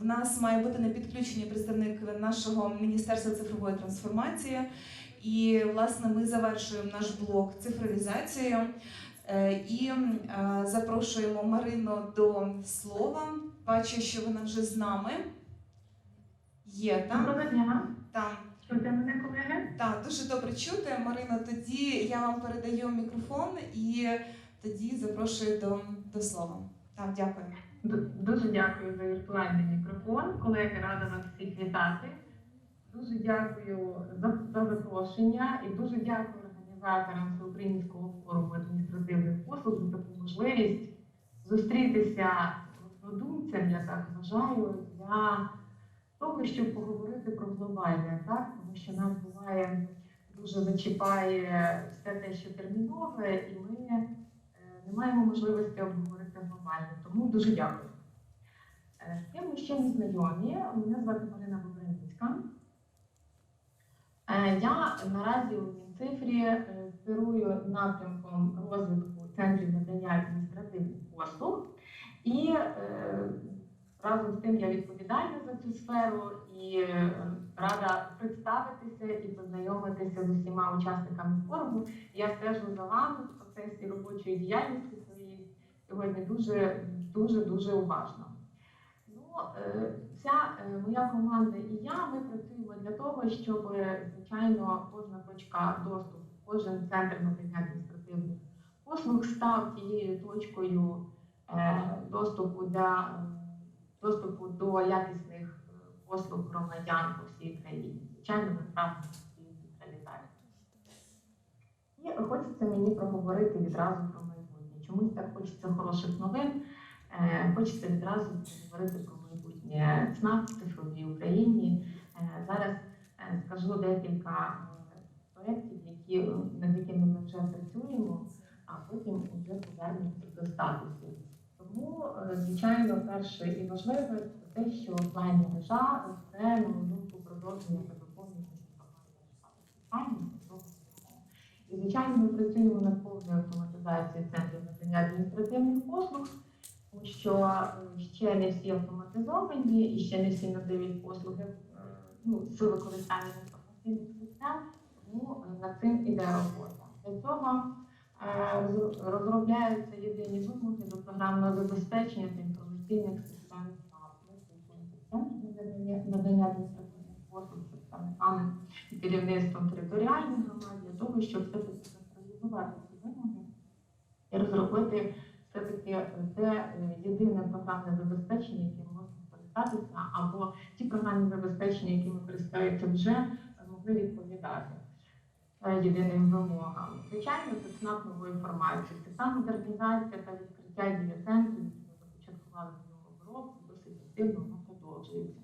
в нас має бути на підключенні представник нашого Міністерства цифрової трансформації. І, власне, ми завершуємо наш блок цифровізацією Е, і е, запрошуємо Марину до слова. Бачу, що вона вже з нами. Є там. Доброго дня. там. Чуєте мене, колеги? Так, дуже добре чути. Марина, тоді я вам передаю мікрофон і тоді запрошую до, до слова. Так, дякую. Ду- Дуже дякую за віртуальний мікрофон. Колеги, рада вас всіх вітати. Дуже дякую за, за запрошення і дуже дякую організаторам Всеукраїнського форуму адміністративних послуг за таку можливість зустрітися з однодумцям, я так вважаю, для того, щоб поговорити про глобальне, так? тому що нас буває дуже зачіпає все те, що термінове, і ми е, не маємо можливості обговорити глобально. Тому дуже дякую. Е, З ким ми ще не знайомі. Мене звати Марина Бобриницька. Е, Я наразі у Мінцифрі е, керую напрямком розвитку центрів надання адміністративних послуг. І разом з тим я відповідальна за цю сферу і рада представитися і познайомитися з усіма учасниками форуму. Я стежу за вами в процесі робочої діяльності сьогодні дуже дуже дуже уважно. Ну, е, вся е, моя команда і я ми працюємо для того, щоб звичайно кожна точка доступу, кожен центр надання адміністративних послуг став тією точкою е, доступу для доступу до якісних послуг громадян по всій країні. Звичайно, ми прагнемо цієї централізації. І хочеться мені проговорити відразу про. Чомусь так хочеться хороших новин. Е, Хочеться відразу поговорити про майбутнє ЦНАП в цифровій Україні. Е, Зараз е, скажу декілька проєктів, які, над якими ми вже працюємо, а потім вже повернемося до статусу. Тому, звичайно, перше і важливе це те, що плані межа це на думку продовження та доповнення і, звичайно, ми працюємо над повною автоматизацією центрів надання адміністративних послуг, тому що е, ще не всі автоматизовані і ще не всі надають послуги е, ну, з використанням інформаційних систем, тому е, над цим іде робота. Для цього розробляються єдині вимоги до програмного забезпечення та інформаційних систем центром надання адміністративних послуг, і керівництвом територіальних громад того, щоб все-таки централізувати ці вимоги і розробити все-таки те єдине програмне забезпечення, яким можна користатися, або ті програмні забезпечення, якими користуються вже, е, могли відповідати е, єдиним вимогам. Звичайно, це ЦНАП нової інформації, це та модернізація та відкриття дія центрів, які ми започаткували минулого року, досить активно продовжується.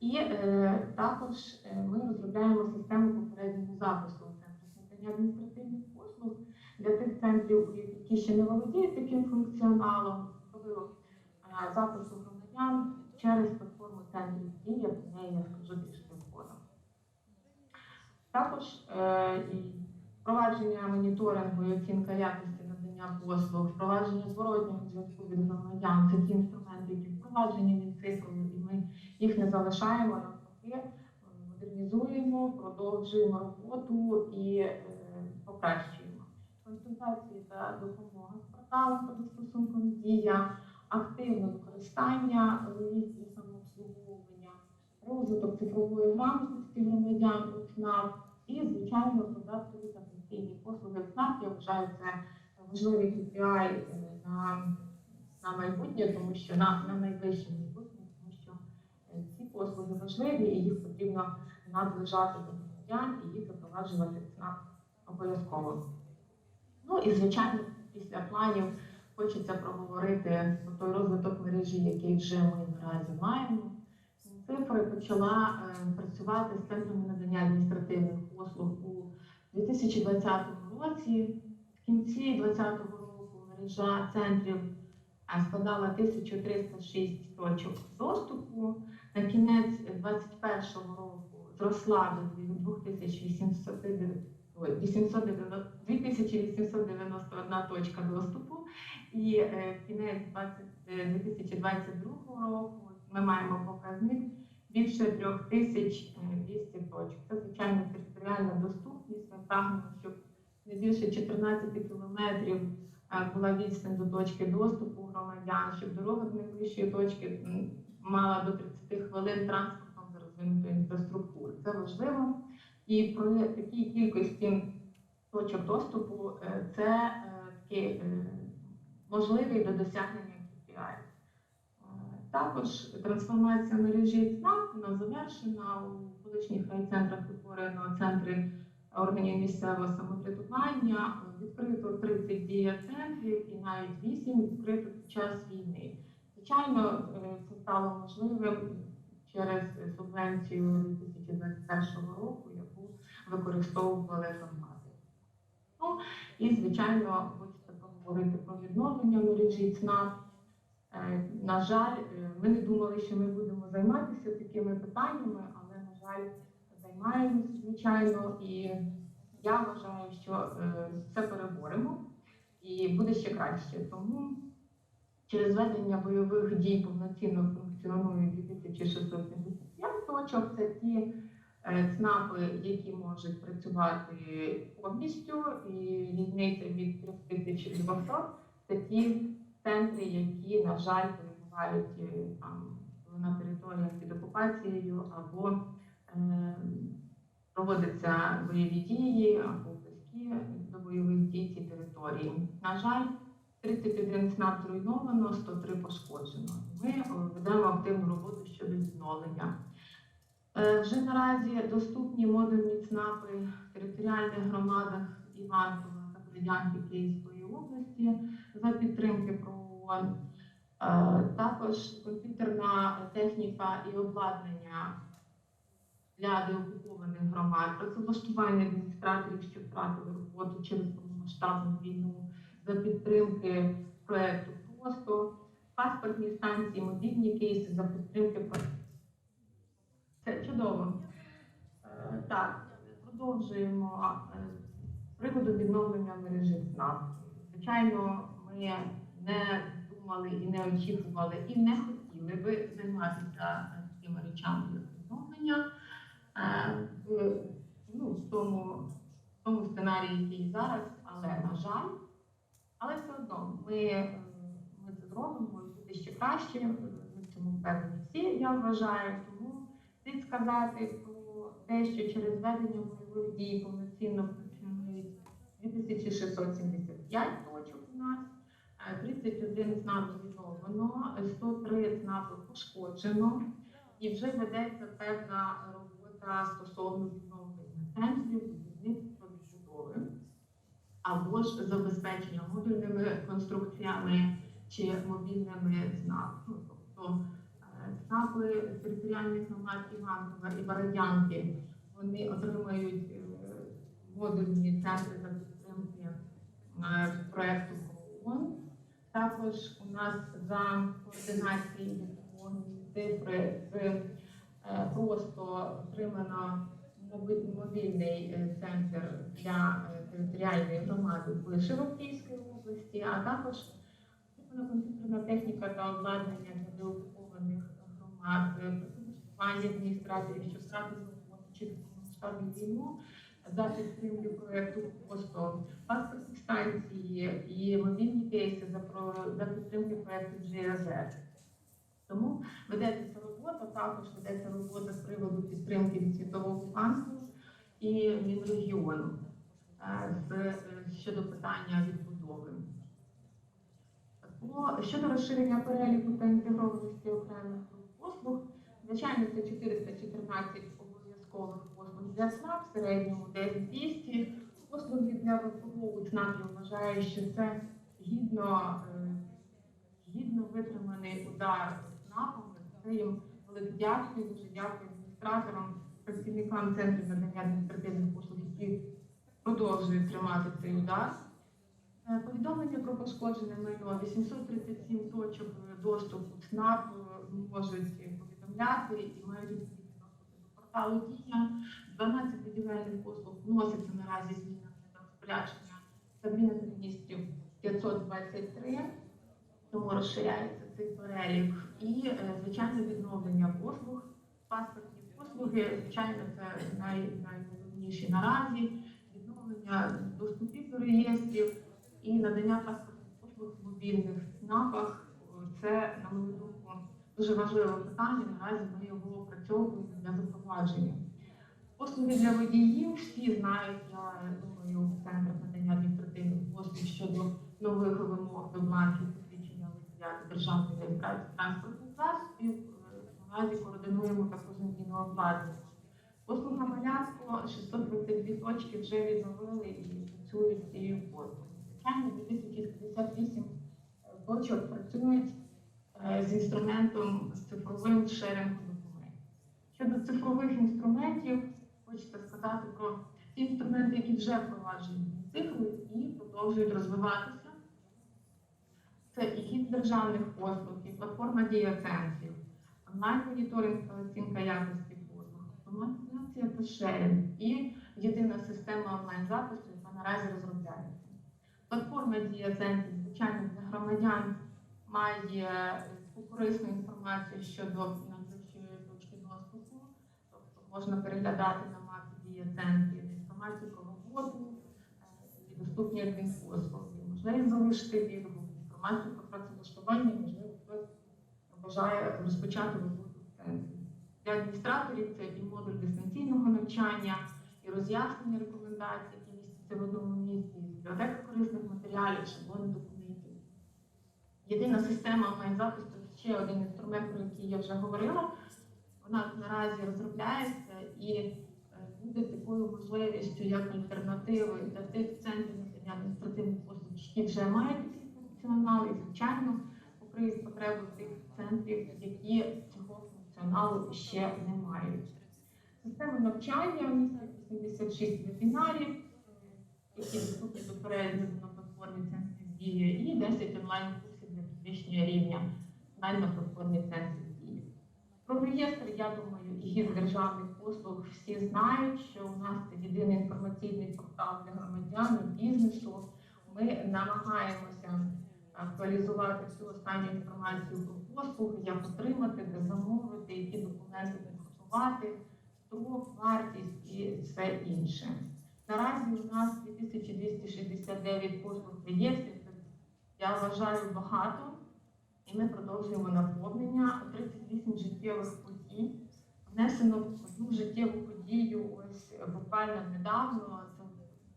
І е, також е, ми розробляємо систему попереднього запису надання адміністративних послуг для тих центрів, які ще не володіють таким функціоналом, особливо е, запису громадян через платформу центрів дія, про неї я скажу більше згодом. Також е, впровадження моніторингу і оцінка якості надання послуг, впровадження зворотнього зв'язку від громадян це ті інструменти, які впроваджені від Мінцифрою, і ми їх не залишаємо навпаки, е, модернізуємо, продовжуємо роботу і е, покращуємо. Консультації та допомога з порталом по застосунком дія, активне використання для самообслуговування, розвиток цифрової грамотності громадян у ЦНАП і, звичайно, податкові та пенсійні послуги в ЦНАП. Я вважаю це важливий KPI е, на, на майбутнє, тому що на, на найближче майбутнє, тому що е, ці послуги важливі і їх потрібно наближати до громадян і їх запроваджувати ЦНАП обов'язково. Ну і звичайно, після планів хочеться проговорити про той розвиток мережі, який вже ми наразі маємо. Цифри почала е, працювати з центрами надання адміністративних послуг у 2020 році. В кінці 2020 року мережа центрів е, складала 1306 точок доступу. На кінець 2021 року зросла до 2800 ой, 890 2891 точка доступу. І е, кінець 20, е, 2022 року ми маємо показник більше 3200 точок. Це звичайно територіальна доступність. Ми прагнемо, щоб не більше 14 кілометрів е, була відстань до точки доступу громадян, щоб дорога до найближчої точки мала до 30 хвилин транспортом за розвинутої інфраструктури. Це важливо. І при такій кількості точок доступу е, це е, такий е, до досягнення KPI. Також трансформація мережі ЦНАП вона завершена у колишніх райцентрах утворено центри органів місцевого самоврядування. Відкрито 30 дія-центрів і навіть 8 відкрито під час війни. Звичайно, це стало можливим через субвенцію 2021 року, використовували громади. Ну і звичайно, хочеться поговорити про відновлення мережі ЦНАП. Е, На жаль, е, ми не думали, що ми будемо займатися такими питаннями, але на жаль, займаємося звичайно, і я вважаю, що е, це переборемо і буде ще краще. Тому через ведення бойових дій повноцінно функціонує 2675 точок. Це ті ЦНАПи, які можуть працювати повністю, і різниця від 3200 це ті центри, які, на жаль, перебувають е, там на територіях під окупацією або е, проводяться бойові дії або близькі до бойових дій ці території. На жаль, 31 ЦНАП зруйновано, 103 пошкоджено. Ми е, ведемо активну роботу щодо відновлення. Е, Вже наразі доступні модульні ЦНАПи в територіальних громадах Іванкова та Бердянки Київської області за підтримки ПРООН. Е, Також комп'ютерна техніка і обладнання для деокупованих громад, працевлаштування адміністраторів, що втратили роботу через повномасштабну війну, за підтримки проекту просто паспортні станції, мобільні кейси за підтримки чудово. Е, Так, продовжуємо е, з приводу відновлення мережі СНАП. Звичайно, ми не думали і не очікували, і не хотіли би займатися такими речами, відновлення. Е, ну, в тому, в тому сценарії, який зараз, але на жаль, але все одно ми, ми це зробимо буде ще краще. Ми в цьому впевнені всі, я вважаю. Слід сказати про те, що через ведення бойових дій повноцінно функціонують 2675 точок у нас, е, 31 ЦНАП зруйновано, 103 ЦНАПи пошкоджено, і вже ведеться певна робота стосовно відновлення центрів, будівництва відбудови або ж забезпечення модульними конструкціями чи мобільними. Ну, тобто е, територіальних громад Іванкова і Бородянки вони отримають е, модульні центри за підтримки е, проекту ООН. Також у нас за координації цифри з е, просто отримано мобільний центр для територіальної громади в Київської області, а також комп'ютерна техніка та обладнання для деокупованих громад, е, працевлаштування адміністраторів, що втратили через повномасштабну війну за підтримки проекту ПОСТО, паспортні станції і мобільні кейси за, за підтримки проекту GSR. Тому ведеться робота, також ведеться робота з приводу підтримки від Світового банку і Мінрегіону е, е, щодо питання відбудови. Щодо розширення переліку та інтегрованості окремих послуг, звичайно, це 414 обов'язкових послуг для СНАП, середньому 9200. Послуги для ВПО ЦНАП я вважаю, що це гідно, е, гідно витриманий удар ЦНАПом. Це їм велике дякую, дуже дякую адміністраторам, працівникам центру надання адміністративних послуг, які продовжують тримати цей удар. Е, Повідомлення про пошкоджене майно 837 точок е, доступу ЦНАП е, можуть повідомляти і мають до порталу Дія. 12 будівельних послуг вносяться наразі зміни до розпорядження Кабінету міністрів 523. тому розширяється цей перелік. І, звичайно, відновлення послуг, паспортні послуги, звичайно, це най, найголовніші наразі, відновлення доступів до реєстрів і надання паспортних послуг в мобільних ЦНАПах. Це, на мою думку, дуже важливе питання. Наразі ми його опрацьовуємо для запровадження. Послуги для водіїв всі знають, я думаю, в центрах надання адміністративних послуг щодо нових вимог до бланків посвідчення водія державної реєстрації транспортних засобів. Наразі координуємо також зміну обладнання. Послуга малярство 622 точки вже відновили і працюють цією послугою. Звичайно, 2058 точок працюють з інструментом з цифровим шерингом документів. Щодо цифрових інструментів, хочеться сказати про ті інструменти, які вже впроваджені цифрою і продовжують розвиватися. Це і хід державних послуг, і платформа діяцентрів, онлайн-моніторинг та оцінка якості послуг, автоматизація та шеринг і єдина система онлайн-запису, яка наразі розробляється. Платформа дія центрів, звичайно, для громадян має корисну інформацію щодо найближчої точки доступу, тобто можна переглядати на мапі дія центрів інформацію про роботу е, і доступні адмінпослуги, можливість залишити відгук, інформацію про працевлаштування, можливо, хтось бажає розпочати роботу в центрі. Для адміністраторів це і модуль дистанційного навчання, і роз'яснення рекомендацій, які містяться в одному місці, бібліотека корисних матеріалів, шаблони документів. Єдина система онлайн-запису ще один інструмент, про який я вже говорила. Вона наразі розробляється і е, буде такою можливістю як альтернативи для тих центрів надання адміністративних послуг, які вже мають такий функціонал, і звичайно покриють потреби тих центрів, які цього функціоналу ще не мають. Система навчання містить 86 вебінарів, які доступні до перегляду на платформі центрів дії, і 10 онлайн-курсів для підвищення рівня знань на платформі центрів дії. Про реєстр, я думаю, і гід державних послуг всі знають, що у нас це єдиний інформаційний портал для громадян і бізнесу. Ми намагаємося актуалізувати всю останню інформацію про послуги, як отримати, де замовити, які документи підготувати, строк, вартість і все інше. Наразі у нас 2269 послуг. Це, Я вважаю багато, і ми продовжуємо наповнення 38 життєвих подій. Внесено в одну життєву подію ось буквально недавно. Це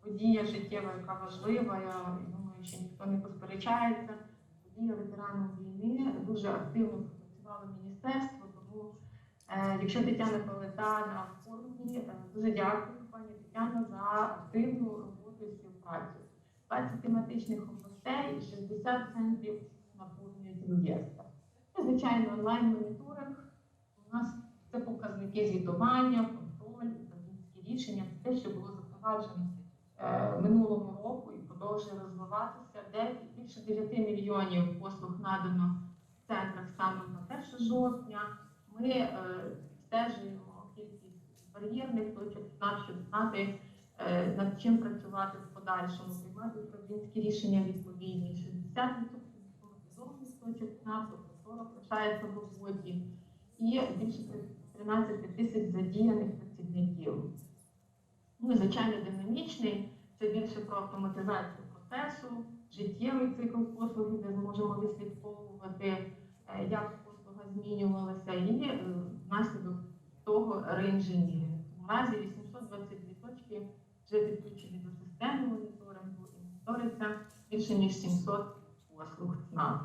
подія життєва, яка важлива. Я думаю, що ніхто не посперечається. Подія ветеранів війни дуже активно працювало міністерство. Тому, е, якщо Тетяна Палета на форумі, е, дуже дякую, пані Тетяно, за активну і співпрацю. 20 тематичних областей, 60 центрів наповнюють реєстр. І, звичайно, онлайн-моніторинг. У нас це показники звітування, контроль, управлінські рішення, те, що було запроваджено е, минулого року і продовжує розвиватися. Де більше 9 мільйонів послуг надано в центрах станом на 1 жовтня. Ми е, стежуємо кількість бар'єрних точок, щоб знати, над чим працювати в подальшому, приймати управлінські рішення відповідні. 60% відомих точок ЦНАП, тобто 40 лишається в роботі, і більше 13 тисяч задіяних працівників. Ну звичайно динамічний, це більше про автоматизацію процесу, життєвий цикл послуги, де зможемо відслідковувати, е, як послуга змінювалася, і е, внаслідок того реінженіринг. Наразі 822 точки вже підключені до системи моніторингу і моніториться більше ніж 700 послуг ЦНАП.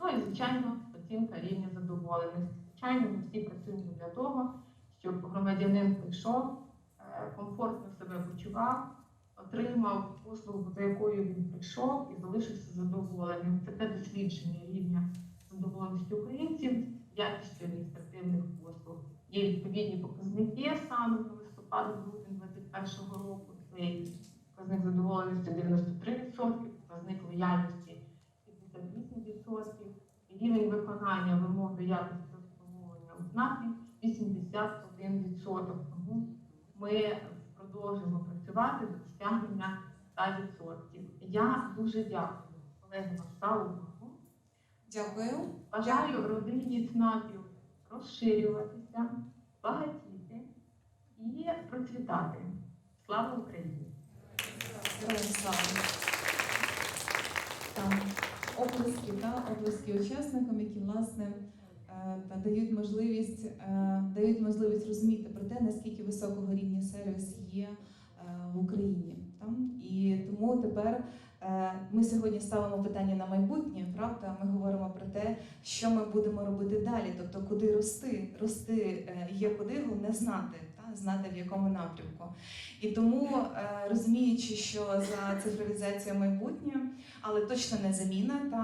Ну і звичайно, оцінка рівня задоволеності. Звичайно, ми всі працюємо для того, щоб громадянин прийшов, е, комфортно себе почував, отримав послугу, за якою він прийшов, і залишився задоволеним. Це те дослідження рівня задоволеності українців, якістю адміністративних послуг. Є відповідні показники станом на листопад-грудень 2021 року. Цей показник задоволеності 93%, показник лояльності 58%, рівень виконання вимог до якості обслуговування ЦНАПі 81%. Тому ми продовжуємо працювати до досягнення 100%. Я дуже дякую колегам за увагу. Дякую. Бажаю родині ЦНАПів розширюватися, багатіти і процвітати. Слава Україні! Так, оплески, та, оплески учасникам, які власне е, дають можливість, е, дають можливість розуміти про те, наскільки високого рівня сервіс є е, в Україні. Там. І тому тепер ми сьогодні ставимо питання на майбутнє, правда? Ми говоримо про те, що ми будемо робити далі, тобто куди рости. Рости є куди, головне знати, знати в якому напрямку. І тому, е, розуміючи, що за цифровізація майбутнє, але точно не заміна,